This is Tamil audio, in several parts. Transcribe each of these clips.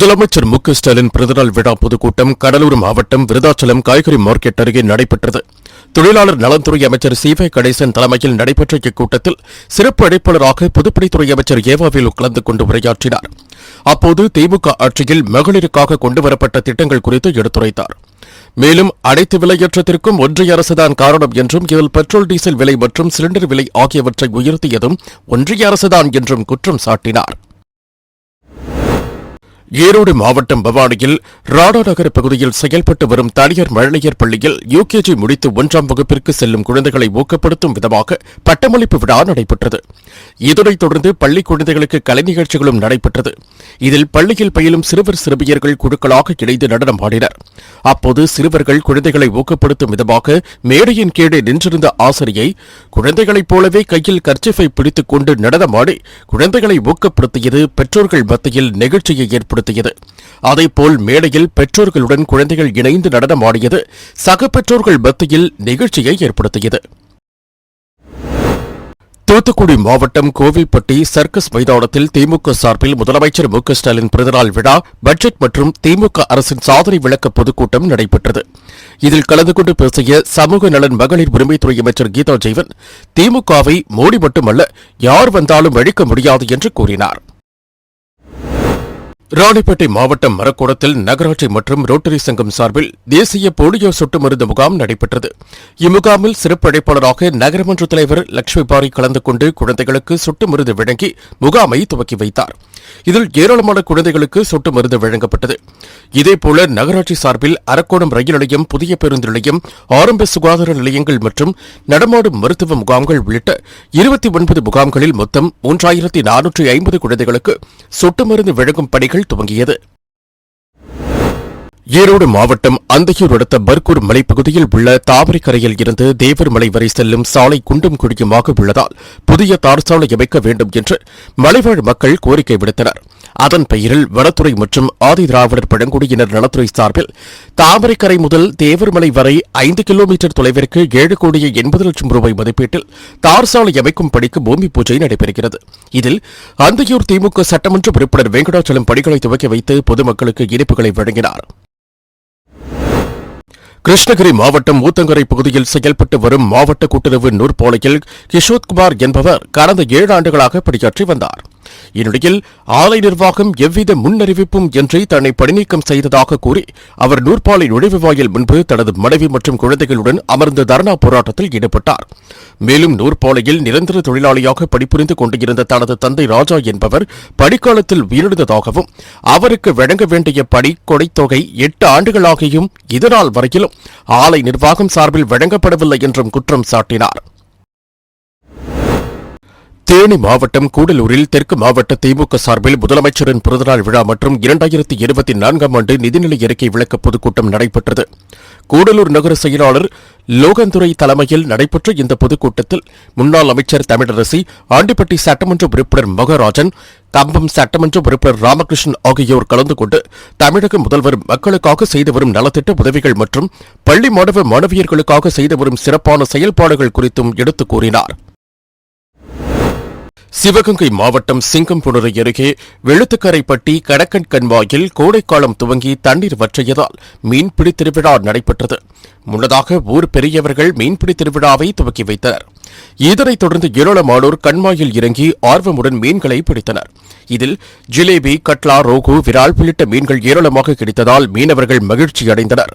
முதலமைச்சர் மு க ஸ்டாலின் பிறந்தநாள் விழா பொதுக்கூட்டம் கடலூர் மாவட்டம் விருதாச்சலம் காய்கறி மார்க்கெட் அருகே நடைபெற்றது. தொழிலாளர் நலத்துறை அமைச்சர் சி வை கணேசன் தலைமையில் நடைபெற்ற இக்கூட்டத்தில் சிறப்பு அழைப்பாளராக பொதுப்பணித்துறை அமைச்சர் ஏவாவேலு கலந்து கொண்டு உரையாற்றினார். அப்போது திமுக ஆட்சியில் மகளிருக்காக கொண்டுவரப்பட்ட திட்டங்கள் குறித்து எடுத்துரைத்தார். மேலும் அனைத்து விலையேற்றத்திற்கும் ஒன்றிய அரசுதான் காரணம் என்றும் இதில் பெட்ரோல் டீசல் விலை மற்றும் சிலிண்டர் விலை ஆகியவற்றை உயர்த்தியதும் ஒன்றிய அரசுதான் என்றும் குற்றம் சாட்டினார். ஈரோடு மாவட்டம் பவானியில் ராடா நகர் பகுதியில் செயல்பட்டு வரும் தனியார் மழலையர் பள்ளியில் யுகேஜி முடித்து ஒன்றாம் வகுப்பிற்கு செல்லும் குழந்தைகளை ஊக்கப்படுத்தும் விதமாக பட்டமளிப்பு விழா நடைபெற்றது. இதனைத் தொடர்ந்து பள்ளி குழந்தைகளுக்கு கலை நிகழ்ச்சிகளும் நடைபெற்றது. இதில் பள்ளியில் பயிலும் சிறுவர் சிறுமியர்கள் குழுக்களாக இணைந்து நடனம் ஆடினர். அப்போது சிறுவர்கள் குழந்தைகளை ஊக்கப்படுத்தும் விதமாக மேடையின் கீழே நின்றிருந்த ஆசிரியை குழந்தைகளைப் போலவே கையில் கர்ச்சிஃபை பிடித்துக் கொண்டு நடனமாடி குழந்தைகளை ஊக்கப்படுத்தியது பெற்றோர்கள் மத்தியில் நெகிழ்ச்சியை ஏற்படுத்தியது அதேபோல் மேடையில் பெற்றோர்களுடன் குழந்தைகள் இணைந்து நடனமாடியது சக பெற்றோர்கள் மத்தியில் நிகழ்ச்சியை ஏற்படுத்தியது. தூத்துக்குடி மாவட்டம் கோவில்பட்டி சர்க்கஸ் மைதானத்தில் திமுக சார்பில் முதலமைச்சர் மு ஸ்டாலின் பிறந்தநாள் விழா பட்ஜெட் மற்றும் திமுக அரசின் சாதனை விளக்க பொதுக்கூட்டம் நடைபெற்றது. இதில் கலந்து கொண்டு பேசிய சமூக நலன் மகளிர் உரிமைத்துறை அமைச்சர் கீதா ஜீவன் திமுகவை மோடி மட்டுமல்ல யார் வந்தாலும் அழிக்க முடியாது என்று கூறினார். ராணிப்பேட்டை மாவட்டம் மரக்கூடத்தில் நகராட்சி மற்றும் ரோட்டரி சங்கம் சார்பில் தேசிய போலியோ சொட்டு மருந்து முகாம் நடைபெற்றது. இம்முகாமில் சிறப்பு அழைப்பாளராக நகரமன்ற தலைவர் லட்சுமி பாரி கலந்து கொண்டு குழந்தைகளுக்கு சொட்டு மருந்து வழங்கி முகாமை துவக்கி வைத்தார். இதில் ஏராளமான குழந்தைகளுக்கு சொட்டு மருந்து வழங்கப்பட்டது. இதேபோல நகராட்சி சார்பில் அரக்கோணம் ரயில் நிலையம் புதிய பேருந்து நிலையம் ஆரம்ப சுகாதார நிலையங்கள் மற்றும் நடமாடும் மருத்துவ முகாம்கள் உள்ளிட்ட இருபத்தி ஒன்பது முகாம்களில் மொத்தம் மூன்றாயிரத்தி நானூற்றி ஐம்பது குழந்தைகளுக்கு சொட்டு மருந்து வழங்கும் பணிகள் துவங்கியது. ஈரோடு மாவட்டம் அந்தையூர் அடுத்த பர்கூர் மலைப்பகுதியில் உள்ள தாமரைக்கரையில் இருந்து தேவர்மலை வரை செல்லும் சாலை குண்டும் குழியுமாக உள்ளதால் புதிய தார் சாலை அமைக்க வேண்டும் என்று மலைவாழ் மக்கள் கோரிக்கை விடுத்தனர். அதன் பெயரில் வனத்துறை மற்றும் ஆதி திராவிடர் பழங்குடியினர் நலத்துறை சார்பில் தாமரைக்கரை முதல் தேவர்மலை வரை ஐந்து கிலோமீட்டர் தொலைவிற்கு ஏழு கோடியே எண்பது லட்சம் ரூபாய் மதிப்பீட்டில் தார் சாலை அமைக்கும் பணிக்கு பூமி பூஜை நடைபெறுகிறது. இதில் அந்தையூர் திமுக சட்டமன்ற உறுப்பினர் வெங்கடாச்சலம் பணிகளை துவக்கி வைத்து பொதுமக்களுக்கு இனிப்புகளை வழங்கினார். கிருஷ்ணகிரி மாவட்டம் ஊத்தங்கரை பகுதியில் செயல்பட்டு வரும் மாவட்ட கூட்டுறவு நூற்பாலையில் கிஷோத்குமார் என்பவர் கடந்த ஏழு ஆண்டுகளாக பணியாற்றி வந்தார். இந்நிலையில் ஆலை நிர்வாகம் எவ்வித முன்னறிவிப்பும் இன்றி தன்னை பணிநீக்கம் செய்ததாக கூறி அவர் நூற்பாலை நுழைவு வாயில் முன்பு தனது மனைவி மற்றும் குழந்தைகளுடன் அமர்ந்து தர்ணா போராட்டத்தில் ஈடுபட்டார். மேலும் நூற்பாலையில் நிரந்தர தொழிலாளியாக பணிபுரிந்து கொண்டிருந்த தனது தந்தை ராஜா என்பவர் பணிக்காலத்தில் உயிரிழந்ததாகவும் அவருக்கு வழங்க வேண்டிய பணி கொடைத்தொகை எட்டு ஆண்டுகளாகியும் இதனால் வரையிலும் ஆலை நிர்வாகம் சார்பில் வழங்கப்படவில்லை என்றும் குற்றம் சாட்டினார். தேனி மாவட்டம் கூடலூரில் தெற்கு மாவட்ட திமுக சார்பில் முதலமைச்சரின் பிறந்தநாள் விழா மற்றும் இரண்டாயிரத்தி இருபத்தி நான்காம் ஆண்டு நிதிநிலை அறிக்கை விளக்க பொதுக்கூட்டம் நடைபெற்றது. கூடலூர் நகர செயலாளர் லோகந்துரை தலைமையில் நடைபெற்ற இந்த பொதுக்கூட்டத்தில் முன்னாள் அமைச்சர் தமிழரசி ஆண்டிப்பட்டி சட்டமன்ற உறுப்பினர் மகராஜன் கம்பம் சட்டமன்ற உறுப்பினர் ராமகிருஷ்ணன் ஆகியோர் கலந்து கொண்டு தமிழக முதல்வர் மக்களுக்காக செய்து வரும் நலத்திட்ட உதவிகள் மற்றும் பள்ளி மாணவ மாணவியர்களுக்காக செய்து வரும் சிறப்பான செயல்பாடுகள் குறித்தும் எடுத்துக் கூறினார். சிவகங்கை மாவட்டம் சிங்கம்புணரை அருகே வெளுத்துக்கரைப்பட்டி கடக்கன் கண்வாயில் கோடைக்காலம் துவங்கி தண்ணீர் வற்றியதால் மீன்பிடி திருவிழா நடைபெற்றது. முன்னதாக ஊர் பெரியவர்கள் மீன்பிடி திருவிழாவை துவக்கி வைத்தனர். இதனைத் தொடர்ந்து ஏராளமானோர் கண்மாயில் இறங்கி ஆர்வமுடன் மீன்களை பிடித்தனர். இதில் ஜிலேபி கட்லா ரோகு விரால் உள்ளிட்ட மீன்கள் ஏராளமாக கிடைத்ததால் மீனவர்கள் மகிழ்ச்சி அடைந்தனர்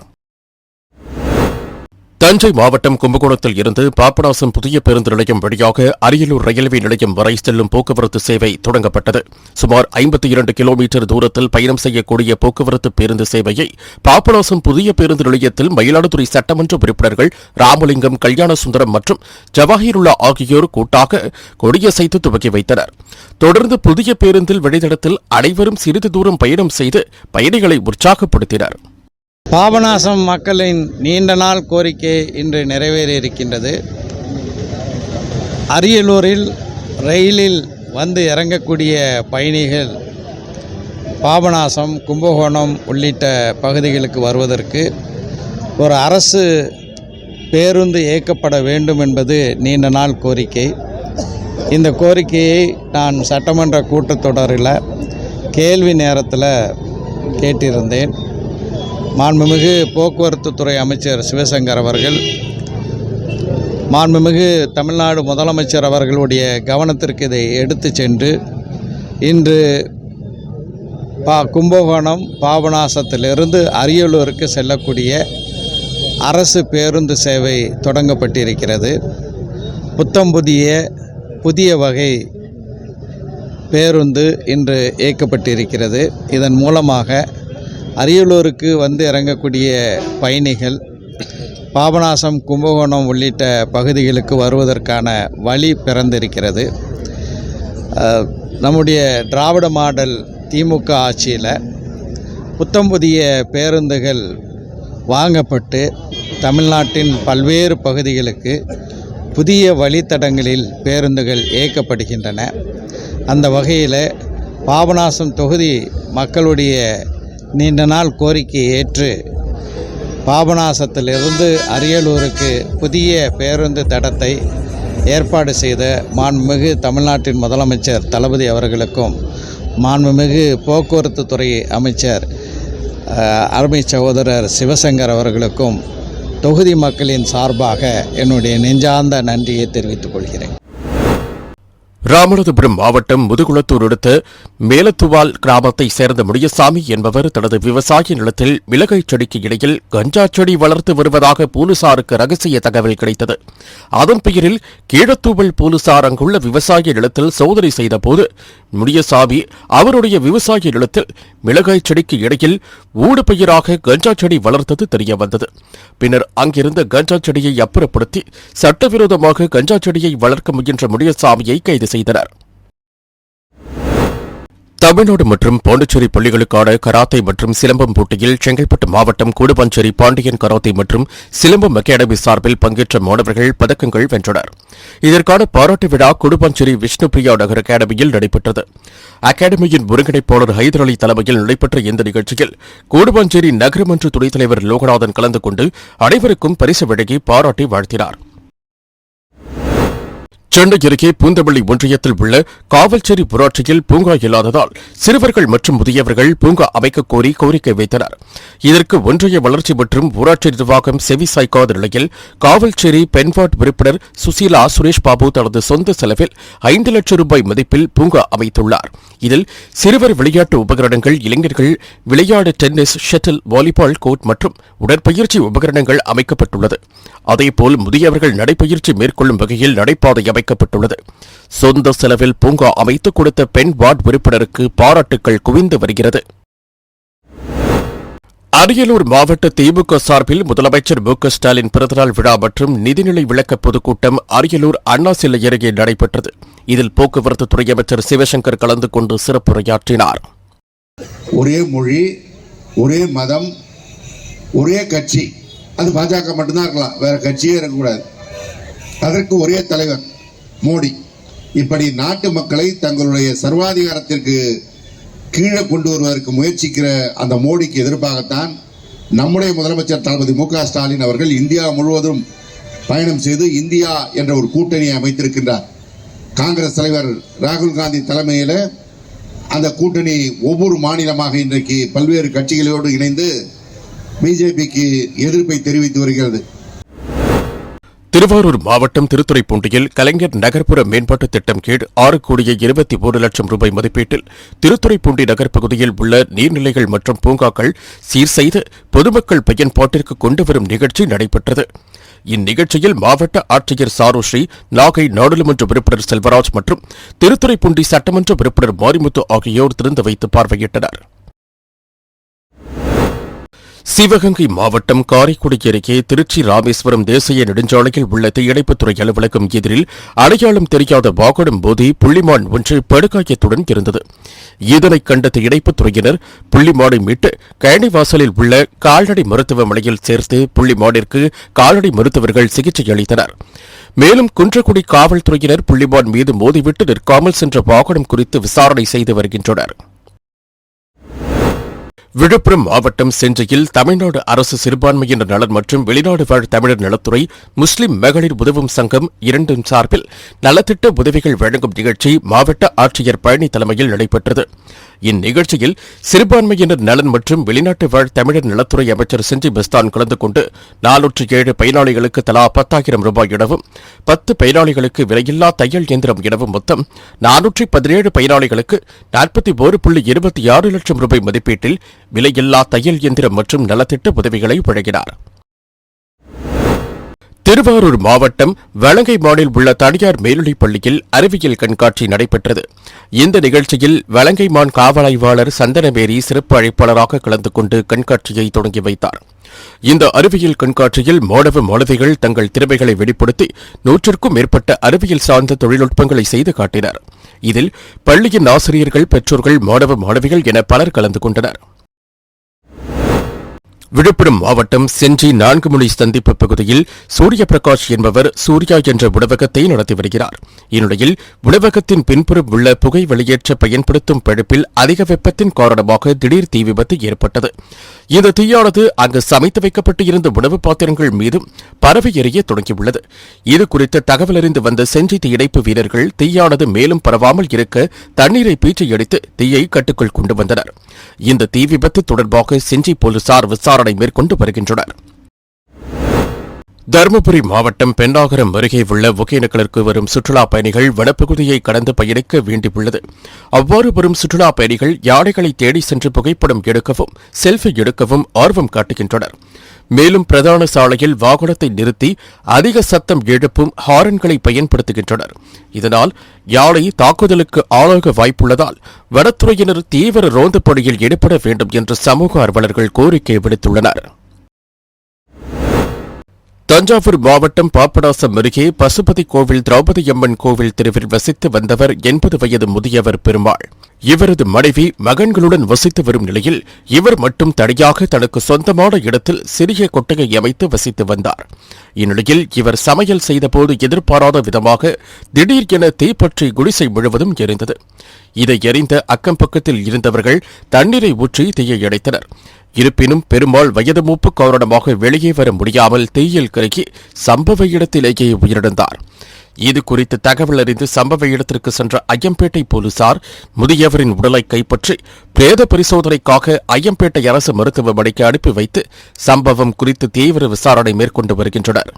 தஞ்சை மாவட்டம் கும்பகோணத்தில் இருந்து பாபநாசம் புதிய பேருந்து நிலையம் வழியாக அரியலூர் ரயில்வே நிலையம் வரை செல்லும் போக்குவரத்து சேவை தொடங்கப்பட்டது. சுமார் ஐம்பத்தி இரண்டு கிலோமீட்டர் தூரத்தில் பயணம் செய்யக்கூடிய போக்குவரத்து பேருந்து சேவையை பாபநாசம் புதிய பேருந்து நிலையத்தில் மயிலாடுதுறை சட்டமன்ற உறுப்பினர்கள் ராமலிங்கம் கல்யாணசுந்தரம் மற்றும் ஜவாஹிருல்லா ஆகியோர் கூட்டாக கொடியசைத்து துவக்கி வைத்தனர். தொடர்ந்து புதிய பேருந்தில் வழித்தடத்தில் அனைவரும் சிறிது தூரம் பயணம் செய்து பயணிகளை உற்சாகப்படுத்தினர். பாபநாசம் மக்களின் நீண்ட நாள் கோரிக்கை இன்று நிறைவேறி இருக்கின்றது அரியலூரில் ரயிலில் வந்து இறங்கக்கூடிய பயணிகள் பாபநாசம் கும்பகோணம் உள்ளிட்ட பகுதிகளுக்கு வருவதற்கு ஒரு அரசு பேருந்து இயக்கப்பட வேண்டும் என்பது நீண்ட நாள் கோரிக்கை. இந்த கோரிக்கையை நான் சட்டமன்ற கூட்டத்தொடரில் கேள்வி நேரத்தில் கேட்டிருந்தேன். மாண்புமிகு போக்குவரத்துத்துறை அமைச்சர் சிவசங்கர் அவர்கள் மாண்புமிகு தமிழ்நாடு முதலமைச்சர் அவர்களுடைய கவனத்திற்கு இதை எடுத்து சென்று இன்று பா கும்பகோணம் பாபநாசத்திலிருந்து அரியலூருக்கு செல்லக்கூடிய அரசு பேருந்து சேவை தொடங்கப்பட்டிருக்கிறது. புத்தம் புதிய புதிய வகை பேருந்து இன்று இயக்கப்பட்டிருக்கிறது. இதன் மூலமாக அரியலூருக்கு வந்து இறங்கக்கூடிய பயணிகள் பாபநாசம் கும்பகோணம் உள்ளிட்ட பகுதிகளுக்கு வருவதற்கான வழி பிறந்திருக்கிறது. நம்முடைய திராவிட மாடல் திமுக ஆட்சியில் புத்தம் புதிய பேருந்துகள் வாங்கப்பட்டு தமிழ்நாட்டின் பல்வேறு பகுதிகளுக்கு புதிய வழித்தடங்களில் பேருந்துகள் இயக்கப்படுகின்றன. அந்த வகையில் பாபநாசம் தொகுதி மக்களுடைய நீண்ட நாள் கோரிக்கை ஏற்று பாபநாசத்திலிருந்து அரியலூருக்கு புதிய பேருந்து தடத்தை ஏற்பாடு செய்த மாண்புமிகு தமிழ்நாட்டின் முதலமைச்சர் தளபதி அவர்களுக்கும் மாண்புமிகு போக்குவரத்து துறை அமைச்சர் அருமை சகோதரர் சிவசங்கர் அவர்களுக்கும் தொகுதி மக்களின் சார்பாக என்னுடைய நெஞ்சார்ந்த நன்றியை தெரிவித்துக் கொள்கிறேன். ராமநாதபுரம் மாவட்டம் முதுகுளத்தூர் அடுத்த மேலத்துவால் கிராமத்தைச் சேர்ந்த முனியசாமி என்பவர் தனது விவசாய நிலத்தில் மிளகை செடிக்கு இடையில் கஞ்சா செடி வளர்த்து வருவதாக போலீசாருக்கு ரகசிய தகவல் கிடைத்தது. அதன் பெயரில் கீழத்தூவல் போலீசார் அங்குள்ள விவசாய நிலத்தில் சோதனை செய்தபோது முனியசாமி அவருடைய விவசாய நிலத்தில் மிளகாய் செடிக்கு இடையில் ஊடுபயிராக கஞ்சா செடி வளர்த்தது தெரியவந்தது. பின்னர் அங்கிருந்த கஞ்சா செடியை அப்புறப்படுத்தி சட்டவிரோதமாக கஞ்சா செடியை வளர்க்க முயன்ற முனியசாமியை கைது செய்தனர். தமிழ்நாடு மற்றும் பாண்டிச்சேரி பள்ளிகளுக்கான கராத்தை மற்றும் சிலம்பம் போட்டியில் செங்கல்பட்டு மாவட்டம் கூடுபாஞ்சேரி பாண்டியன் கராத்தை மற்றும் சிலம்பம் அகாடமி சார்பில் பங்கேற்ற மாணவர்கள் பதக்கங்கள் வென்றனர். இதற்கான பாராட்டு விழா கூடுபாஞ்சேரி விஷ்ணுபிரியா நகர் அகாடமியில் நடைபெற்றது. அகாடமியின் ஒருங்கிணைப்பாளர் ஹைதர் அலி தலைமையில் நடைபெற்ற இந்த நிகழ்ச்சியில் கூடுபாஞ்சேரி நகரமன்ற துணைத் தலைவர் லோகநாதன் கலந்து கொண்டு அனைவருக்கும் பரிசு வழங்கி பாராட்டி வாழ்த்தினார். சென்னை அருகே பூந்தவள்ளி ஒன்றியத்தில் உள்ள காவல்சேரி ஊராட்சியில் பூங்கா இல்லாததால் சிறுவர்கள் மற்றும் முதியவர்கள் பூங்கா அமைக்கக் கோரி கோரிக்கை வைத்தனர். இதற்கு ஒன்றிய வளர்ச்சி மற்றும் ஊராட்சி நிர்வாகம் செவி சாய்க்காத நிலையில் காவல்சேரி பென்வார்ட் உறுப்பினர் சுசீலா சுரேஷ் பாபு தனது சொந்த செலவில் ஐந்து லட்சம் ரூபாய் மதிப்பில் பூங்கா அமைத்துள்ளார். இதில் சிறுவர் விளையாட்டு உபகரணங்கள் இளைஞர்கள் விளையாடு டென்னிஸ் ஷட்டில் வாலிபால் கோர்ட் மற்றும் உடற்பயிற்சி உபகரணங்கள் அமைக்கப்பட்டுள்ளது. அதேபோல் முதியவர்கள் நடைப்பயிற்சி மேற்கொள்ளும் வகையில் நடைபாதை அமைக்கப்பட்டுள்ளது சொந்த செலவில் பூங்கா அமைத்துக் கொடுத்த பெண் வார்டு உறுப்பினருக்கு பாராட்டுக்கள் குவிந்து வருகிறது. அரியலூர் மாவட்ட திமுக சார்பில் முதலமைச்சர் மு க ஸ்டாலின் பிறந்தநாள் விழா மற்றும் நிதிநிலை விளக்க பொதுக்கூட்டம் அரியலூர் அண்ணா சிலை அருகே நடைபெற்றது. இதில் போக்குவரத்து துறை அமைச்சர் சிவசங்கர் கலந்து கொண்டு சிறப்புரையாற்றினார். ஒரே மொழி ஒரே மதம் ஒரே கட்சி. அது பாஜக மட்டும்தான் இருக்கலாம். வேற கட்சியே இருக்கக்கூடாது. அதற்கு ஒரே தலைவர். மோடி. இப்படி நாட்டு மக்களை தங்களுடைய சர்வாதிகாரத்திற்கு கீழே கொண்டு வருவதற்கு முயற்சிக்கிற அந்த மோடிக்கு எதிர்ப்பாகத்தான் நம்முடைய முதலமைச்சர் தளபதி மு ஸ்டாலின் அவர்கள் இந்தியா முழுவதும் பயணம் செய்து இந்தியா என்ற ஒரு கூட்டணியை அமைத்திருக்கின்றார். காங்கிரஸ் தலைவர் ராகுல் காந்தி தலைமையில் அந்த கூட்டணி ஒவ்வொரு மாநிலமாக இன்றைக்கு பல்வேறு கட்சிகளோடு இணைந்து பிஜேபிக்கு எதிர்ப்பை தெரிவித்து வருகிறது. திருவாரூர் மாவட்டம் திருத்துறைப்பூண்டியில் கலைஞர் நகர்ப்புற மேம்பாட்டுத் திட்டம் கீழ் ஆறு கோடியே இருபத்தி ஒரு லட்சம் ரூபாய் மதிப்பீட்டில் திருத்துறைப்பூண்டி நகர் பகுதியில் உள்ள நீர்நிலைகள் மற்றும் பூங்காக்கள் சீர் செய்து பொதுமக்கள் பயன்பாட்டிற்கு கொண்டுவரும் நிகழ்ச்சி நடைபெற்றது. இந்நிகழ்ச்சியில் மாவட்ட ஆட்சியர் சாருஸ்ரீ நாகை நாடாளுமன்ற உறுப்பினர் செல்வராஜ் மற்றும் திருத்துறைப்பூண்டி சட்டமன்ற உறுப்பினர் மாரிமுத்து ஆகியோர் திறந்து வைத்து பார்வையிட்டனா் சிவகங்கை மாவட்டம் காரைக்குடி அருகே திருச்சி ராமேஸ்வரம் தேசிய நெடுஞ்சாலையில் உள்ள தீயணைப்புத்துறை அலுவலகம் எதிரில் அடையாளம் தெரியாத வாகனம் மோதி புள்ளிமான் ஒன்று படுகாயத்துடன் இருந்தது. இதனைக் கண்ட தீயணைப்புத்துறையினர் புள்ளிமானை மீட்டு கழனிவாசலில் உள்ள கால்நடை மருத்துவமனையில் சேர்த்து புள்ளிமானிற்கு கால்நடை மருத்துவர்கள் சிகிச்சை அளித்தனர். மேலும் குன்றக்குடி காவல்துறையினர் புள்ளிமான் மீது மோதிவிட்டு நிற்காமல் சென்ற வாகனம் குறித்து விசாரணை செய்து வருகின்றனர். விழுப்புரம் மாவட்டம் செஞ்சியில் தமிழ்நாடு அரசு சிறுபான்மையினர் நலன் மற்றும் வெளிநாடு வாழ் தமிழர் நலத்துறை முஸ்லிம் மகளிர் உதவும் சங்கம் இரண்டும் சார்பில் நலத்திட்ட உதவிகள் வழங்கும் நிகழ்ச்சி மாவட்ட ஆட்சியர் பழனி தலைமையில் நடைபெற்றது. இந்நிகழ்ச்சியில் சிறுபான்மையினர் நலன் மற்றும் வெளிநாட்டு வாழ் தமிழர் நலத்துறை அமைச்சர் செஞ்சி பெஸ்தான் கலந்து கொண்டு நானூற்று ஏழு பயனாளிகளுக்கு தலா பத்தாயிரம் ரூபாய் எனவும் பத்து பயனாளிகளுக்கு விலையில்லா தையல் இயந்திரம் எனவும் மொத்தம் நானூற்றி பதினேழு பயனாளிகளுக்கு நாற்பத்தி ஒரு புள்ளி இருபத்தி ஆறு லட்சம் ரூபாய் மதிப்பீட்டில் விலையில்லா தையல் இயந்திரம் மற்றும் நலத்திட்ட உதவிகளை வழங்கினார். திருவாரூர் மாவட்டம் வலங்கைமானில் உள்ள தனியார் மேல்நிலைப் பள்ளியில் அறிவியல் கண்காட்சி நடைபெற்றது. இந்த நிகழ்ச்சியில் வலங்கைமான் காவல் ஆய்வாளர் சந்தனமேரி சிறப்பு அழைப்பாளராக கலந்து கொண்டு கண்காட்சியை தொடங்கி வைத்தார். இந்த அறிவியல் கண்காட்சியில் மாணவ மாணவிகள் தங்கள் திறமைகளை வெளிப்படுத்தி நூற்றுக்கும் மேற்பட்ட அறிவியல் சார்ந்த தொழில்நுட்பங்களை செய்து காட்டினர். இதில் பள்ளியின் ஆசிரியர்கள் பெற்றோர்கள் மாணவ மாணவிகள் என பலர் கலந்து கொண்டனர். விழுப்புரம் மாவட்டம் செஞ்சி நான்குமுனை சந்திப்பு பகுதியில் சூரிய பிரகாஷ் என்பவர் சூர்யா என்ற உணவகத்தை நடத்தி வருகிறார். இந்நிலையில் உணவகத்தின் பின்புறம் உள்ள புகை வெளியேற்ற பயன்படுத்தும் பழுப்பில் அதிக வெப்பத்தின் காரணமாக திடீர் தீ விபத்து ஏற்பட்டது. இந்த தீயானது அங்கு சமைத்து வைக்கப்பட்டு இருந்த உணவு பாத்திரங்கள் மீதும் பரவி எறிய தொடங்கியுள்ளது. இது குறித்த தகவல் அறிந்து வந்த செஞ்சி தீயணைப்பு வீரர்கள் தீயானது மேலும் பரவாமல் இருக்க தண்ணீரை பீச்சியடித்து தீயை கட்டுக்குள் கொண்டு வந்தனர். இந்த தீ விபத்து தொடர்பாக செஞ்சி போலீசார் விசாரணை மேற்கொண்டு வருகின்றனர். தருமபுரி மாவட்டம் பெண்ணாகரம் அருகே உள்ள ஒகேனக்கலுக்கு வரும் சுற்றுலாப் பயணிகள் வனப்பகுதியை கடந்து பயணிக்க வேண்டியுள்ளது. அவ்வாறு வரும் சுற்றுலாப் பயணிகள் யானைகளை தேடி சென்று புகைப்படம் எடுக்கவும் செல்ஃபி எடுக்கவும் ஆர்வம் காட்டுகின்றனர். மேலும் பிரதான சாலையில் வாகனத்தை நிறுத்தி அதிக சத்தம் எழுப்பும் ஹாரன்களை பயன்படுத்துகின்றனர். இதனால் யாழை தாக்குதலுக்கு ஆளாக வாய்ப்புள்ளதால் வனத்துறையினர் தீவிர ரோந்து பணியில் ஈடுபட வேண்டும் என்று சமூக ஆர்வலர்கள் கோரிக்கை விடுத்துள்ளனர். தஞ்சாவூர் மாவட்டம் பாப்பநாசம் அருகே பசுபதி கோவில் திரௌபதி அம்மன் கோவில் தெருவில் வசித்து வந்தவர் எண்பது வயது முதியவர் பெருமாள். இவரது மனைவி மகன்களுடன் வசித்து வரும் நிலையில் இவர் மட்டும் தனியாக தனக்கு சொந்தமான இடத்தில் சிறிய கொட்டகை அமைத்து வசித்து வந்தார். இந்நிலையில் இவர் சமையல் செய்தபோது எதிர்பாராத விதமாக திடீர் என தீப்பற்றி குடிசை முழுவதும் எரிந்தது. இதை எறிந்த அக்கம் பக்கத்தில் இருந்தவர்கள் தண்ணீரை ஊற்றி தீயை அடைத்தனர் இருப்பினும் பெருமாள் வயது மூப்பு காரணமாக வெளியே வர முடியாமல் தீயில் கருகி சம்பவ இடத்திலேயே உயிரிழந்தார். இது குறித்து தகவல் அறிந்து சம்பவ இடத்திற்கு சென்ற ஐயம்பேட்டை போலீசார் முதியவரின் உடலை கைப்பற்றி பிரேத பரிசோதனைக்காக ஐயம்பேட்டை அரசு மருத்துவமனைக்கு அனுப்பி வைத்து சம்பவம் குறித்து தீவிர விசாரணை மேற்கொண்டு வருகின்றனர்.